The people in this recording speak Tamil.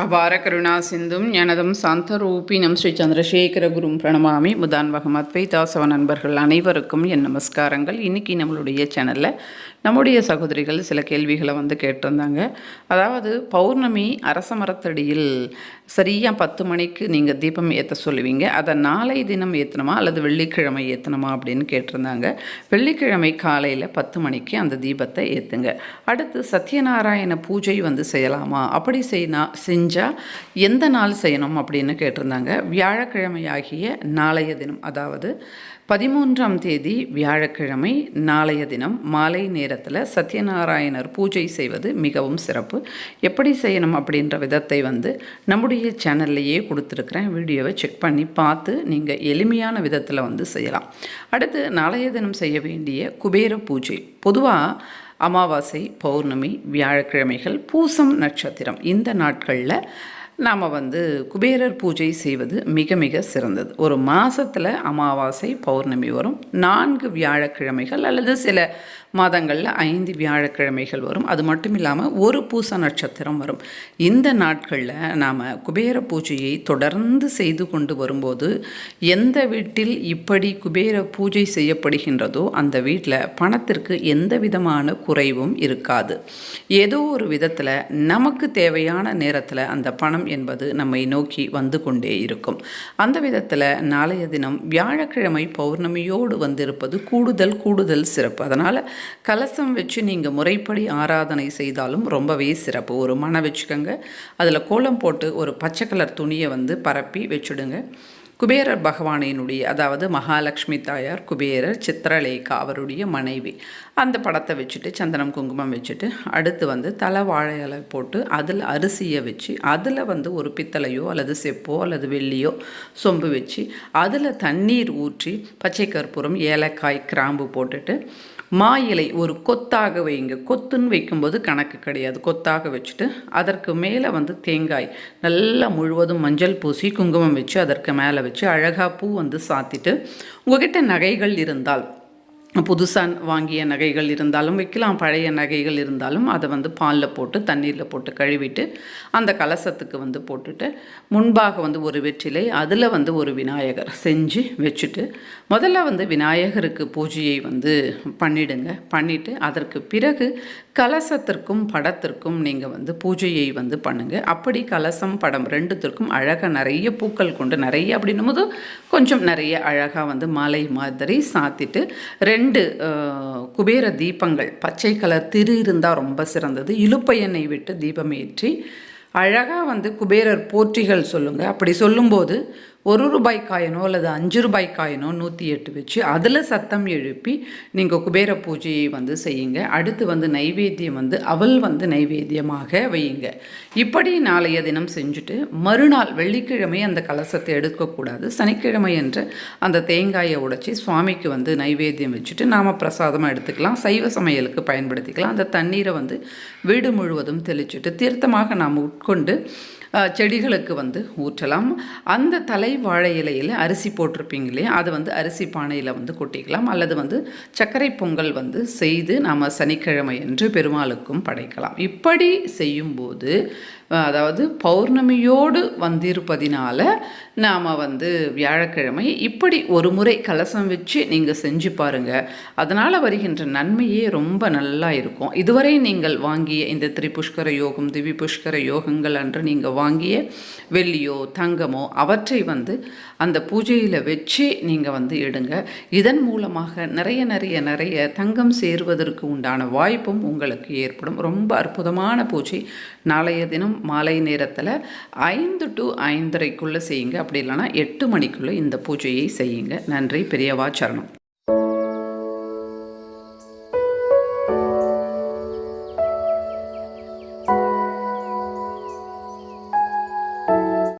அபார கருணா சிந்தும் ஞானதம் சாந்தரூபினம் ஸ்ரீ சந்திரசேகர குரும் பிரணமாமி முதான்வகம் அத்வைதாசவ நண்பர்கள் அனைவருக்கும் என் நமஸ்காரங்கள். இன்றைக்கி நம்மளுடைய சேனலில் நம்முடைய சகோதரிகள் சில கேள்விகளை வந்து கேட்டிருந்தாங்க. அதாவது பௌர்ணமி அரச மரத்தடியில் சரியாக பத்து மணிக்கு நீங்கள் தீபம் ஏற்ற சொல்லுவீங்க. அதை நாளை தினம் ஏற்றணுமா அல்லது வெள்ளிக்கிழமை ஏற்றணுமா அப்படின்னு கேட்டிருந்தாங்க. வெள்ளிக்கிழமை காலையில் பத்து மணிக்கு அந்த தீபத்தை ஏற்றுங்க அடுத்து சத்யநாராயண பூஜை வந்து செய்யலாமா? அப்படி செய்யினா செஞ்சால் எந்த நாள் செய்யணும் அப்படின்னு கேட்டிருந்தாங்க. வியாழக்கிழமையாகிய நாளைய தினம் அதாவது பதிமூன்றாம் தேதி வியாழக்கிழமை நாளைய தினம் மாலை நேரத்தில் சத்யநாராயணர் பூஜை செய்வது மிகவும் சிறப்பு. எப்படி செய்யணும் அப்படின்ற விதத்தை வந்து நம்முடைய சேனல்லையே கொடுத்துருக்குறேன். வீடியோவை செக் பண்ணி பார்த்து நீங்கள் எளிமையான விதத்தில் வந்து செய்யலாம். அடுத்து நாளைய தினம் செய்ய வேண்டிய குபேர பூஜை. பொதுவாக அமாவாசை பௌர்ணமி வியாழக்கிழமைகள் பூசம் நட்சத்திரம் இந்த நாட்களில் நாம் வந்து குபேரர் பூஜை செய்வது மிக மிக சிறந்தது. ஒரு மாதத்தில் அமாவாசை பௌர்ணமி வரும். நான்கு வியாழக்கிழமைகள் அல்லது சில மாதங்களில் ஐந்து வியாழக்கிழமைகள் வரும். அது மட்டும் இல்லாமல் ஒரு பூச நட்சத்திரம் வரும். இந்த நாட்களில் நாம் குபேர பூஜையை தொடர்ந்து செய்து கொண்டு வரும்போது எந்த வீட்டில் இப்படி குபேர பூஜை செய்யப்படுகின்றதோ அந்த வீட்டில் பணத்திற்கு எந்த விதமான குறைவும் இருக்காது. ஏதோ ஒரு விதத்தில் நமக்கு தேவையான நேரத்தில் அந்த பணம் என்பது நம்மை நோக்கி வந்து கொண்டே இருக்கும். அந்த விதத்தில் நாளைய தினம் வியாழக்கிழமை பௌர்ணமியோடு வந்திருப்பது கூடுதல் கூடுதல் சிறப்பு. அதனால் கலசம் வச்சு நீங்கள் முறைப்படி ஆராதனை செய்தாலும் ரொம்பவே சிறப்பு. ஒரு மனை வச்சுக்கோங்க. அதில் கோலம் போட்டு ஒரு பச்சை கலர் துணியை வந்து பரப்பி வச்சுடுங்க. குபேரர் பகவானினுடைய அதாவது மகாலட்சுமி தாயார் குபேரர் சித்திரலேகா அவருடைய மனைவி அந்த படத்தை வச்சுட்டு சந்தனம் குங்குமம் வச்சுட்டு அடுத்து வந்து தலை வாழை போட்டு அதில் அரிசியை வச்சு அதில் வந்து ஒரு பித்தளையோ அல்லது செப்போ அல்லது வெள்ளியோ சொம்பு வச்சு அதில் தண்ணீர் ஊற்றி பச்சை கற்பூரம் ஏலக்காய் கிராம்பு போட்டுட்டு மா இலை ஒரு கொத்தாக வைங்க கொத்துன்னு வைக்கும்போது கணக்கு கிடையாது. கொத்தாக வச்சுட்டு அதற்கு மேலே வந்து தேங்காய் நல்லா முழுவதும் மஞ்சள் பூசி குங்குமம் வச்சு அதற்கு மேலே வச்சு அழகாக பூ வந்து சாத்திட்டு உங்ககிட்ட நகைகள் இருந்தால் புதுசாக வாங்கிய நகைகள் இருந்தாலும் வைக்கலாம் பழைய நகைகள் இருந்தாலும் அதை வந்து பாலில் போட்டு தண்ணீரில் போட்டு கழுவிட்டு அந்த கலசத்துக்கு வந்து போட்டுட்டு முன்பாக வந்து ஒரு வெற்றிலை அதில் வந்து ஒரு விநாயகர் செஞ்சு வச்சுட்டு முதல்ல வந்து விநாயகருக்கு பூஜையை வந்து பண்ணிடுங்க. பண்ணிவிட்டு அதற்கு பிறகு கலசத்திற்கும் படத்திற்கும் நீங்கள் வந்து பூஜையை வந்து பண்ணுங்கள் அப்படி கலசம் படம் ரெண்டுத்திற்கும் அழகாக நிறைய பூக்கள் கொண்டு நிறைய அப்படின்னும் போது கொஞ்சம் நிறைய அழகாக வந்து மாலை மாதிரி சாத்திட்டு ரெண்டு ரெண்டு குபேர தீபங்கள். பச்சை கலர் திரு இருந்தால் ரொம்ப சிறந்தது. இழுப்பையனை விட்டு தீபம் ஏற்றி அழகாக வந்து குபேரர் போற்றிகள் சொல்லுங்கள் அப்படி சொல்லும்போது ஒரு ரூபாய் காயினோ அல்லது அஞ்சு ரூபாய் காயினோ நூற்றி எட்டு வச்சு அதில் சத்தம் எழுப்பி நீங்கள் குபேர பூஜையை வந்து செய்யுங்க. அடுத்து வந்து நைவேத்தியம் வந்து அவள் வந்து நைவேத்தியமாக வையுங்க. இப்படி நாளைய தினம் செஞ்சுட்டு மறுநாள் வெள்ளிக்கிழமை அந்த கலசத்தை எடுக்கக்கூடாது சனிக்கிழமை என்று அந்த தேங்காயை உடைச்சி சுவாமிக்கு வந்து நைவேத்தியம் வச்சுட்டு நாம் பிரசாதமாக எடுத்துக்கலாம். சைவ சமையலுக்கு பயன்படுத்திக்கலாம். அந்த தண்ணீரை வந்து வீடு முழுவதும் தெளிச்சுட்டு தீர்த்தமாக நாம் உட்கொண்டு செடிகளுக்கு வந்து ஊற்றலாம். அந்த தலை வாழை இலையில் அரிசி போட்டிருப்பீங்க இல்லையா அதை வந்து அரிசி பானையில் வந்து கொட்டிக்கலாம். அல்லது வந்து சர்க்கரை பொங்கல் வந்து செய்து நாம் சனிக்கிழமை என்று பெருமாளுக்கும் படைக்கலாம். இப்படி செய்யும்போது அதாவது பௌர்ணமியோடு வந்திருப்பதினால நாம் வந்து வியாழக்கிழமை இப்படி ஒரு முறை கலசம் வச்சு நீங்கள் செஞ்சு பாருங்கள் அதனால் வருகின்ற நன்மையே ரொம்ப நல்லா இருக்கும். இதுவரை நீங்கள் வாங்கிய இந்த திரிபுஷ்கர யோகம் திவி புஷ்கர யோகங்கள் அன்று நீங்கள் வாங்கிய வெள்ளியோ தங்கமோ அவற்றை வந்து அந்த பூஜையில் வச்சு நீங்கள் வந்து எடுங்க. இதன் மூலமாக நிறைய நிறைய நிறைய தங்கம் சேருவதற்கு உண்டான வாய்ப்பும் உங்களுக்கு ஏற்படும். ரொம்ப அற்புதமான பூஜை. நாளைய தினம் மாலை நேரத்தில் ஐந்து டு ஐந்தரைக்குள்ளே செய்யுங்க. அப்படி இல்லைனா எட்டு மணிக்குள்ளே இந்த பூஜையை செய்யுங்க. நன்றி பெரியவா சரணம்.